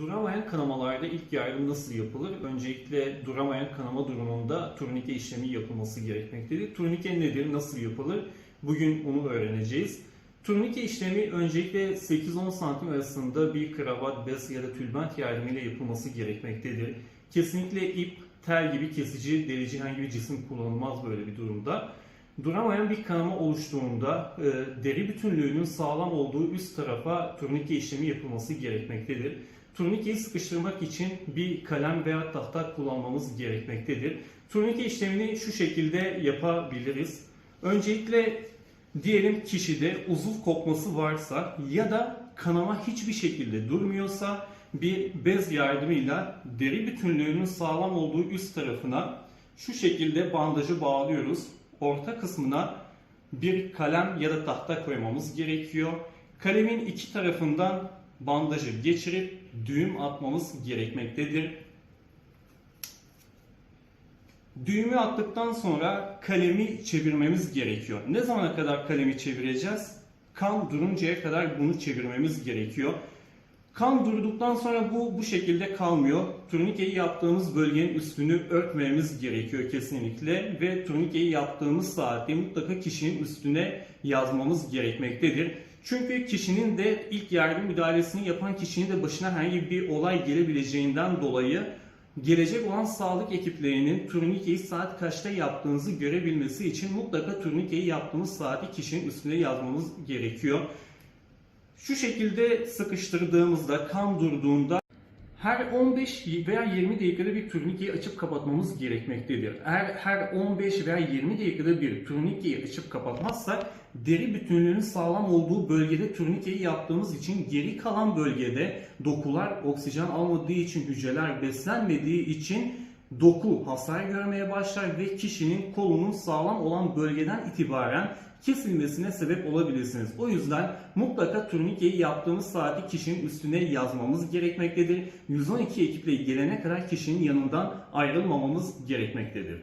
Duramayan kanamalarda ilk yardım nasıl yapılır? Öncelikle duramayan kanama durumunda turnike işlemi yapılması gerekmektedir. Turnike nedir, nasıl yapılır? Bugün onu öğreneceğiz. Turnike işlemi öncelikle 8-10 santim arasında bir kravat, bez ya da tülbent yardımıyla yapılması gerekmektedir. Kesinlikle ip, tel gibi kesici, delici herhangi bir cisim kullanılmaz böyle bir durumda. Duramayan bir kanama oluştuğunda e, deri bütünlüğünün sağlam olduğu üst tarafa turnike işlemi yapılması gerekmektedir. Turnikeyi sıkıştırmak için bir kalem veya tahta kullanmamız gerekmektedir. Turnike işlemini şu şekilde yapabiliriz. Öncelikle diyelim kişide uzuv kopması varsa ya da kanama hiçbir şekilde durmuyorsa bir bez yardımıyla deri bütünlüğünün sağlam olduğu üst tarafına şu şekilde bandajı bağlıyoruz. Orta kısmına bir kalem ya da tahta koymamız gerekiyor. Kalemin iki tarafından bandajı geçirip düğüm atmamız gerekmektedir. Düğümü attıktan sonra kalemi çevirmemiz gerekiyor. Ne zamana kadar kalemi çevireceğiz? Kan duruncaya kadar bunu çevirmemiz gerekiyor. Kan durduktan sonra bu bu şekilde kalmıyor. Turnikeyi yaptığımız bölgenin üstünü örtmemiz gerekiyor kesinlikle ve turnikeyi yaptığımız saatte mutlaka kişinin üstüne yazmamız gerekmektedir. Çünkü kişinin de ilk yardım müdahalesini yapan kişinin de başına herhangi bir olay gelebileceğinden dolayı gelecek olan sağlık ekiplerinin turnikeyi saat kaçta yaptığınızı görebilmesi için mutlaka turnikeyi yaptığımız saati kişinin üstüne yazmamız gerekiyor. Şu şekilde sıkıştırdığımızda kan durduğunda her 15 veya 20 dakikada bir turnikeyi açıp kapatmamız gerekmektedir. Eğer her 15 veya 20 dakikada bir turnikeyi açıp kapatmazsak deri bütünlüğünün sağlam olduğu bölgede turnikeyi yaptığımız için geri kalan bölgede dokular oksijen almadığı için hücreler beslenmediği için doku hasar görmeye başlar ve kişinin kolunun sağlam olan bölgeden itibaren kesilmesine sebep olabilirsiniz. O yüzden mutlaka turnikeyi yaptığımız saati kişinin üstüne yazmamız gerekmektedir. 112 ekiple gelene kadar kişinin yanından ayrılmamamız gerekmektedir.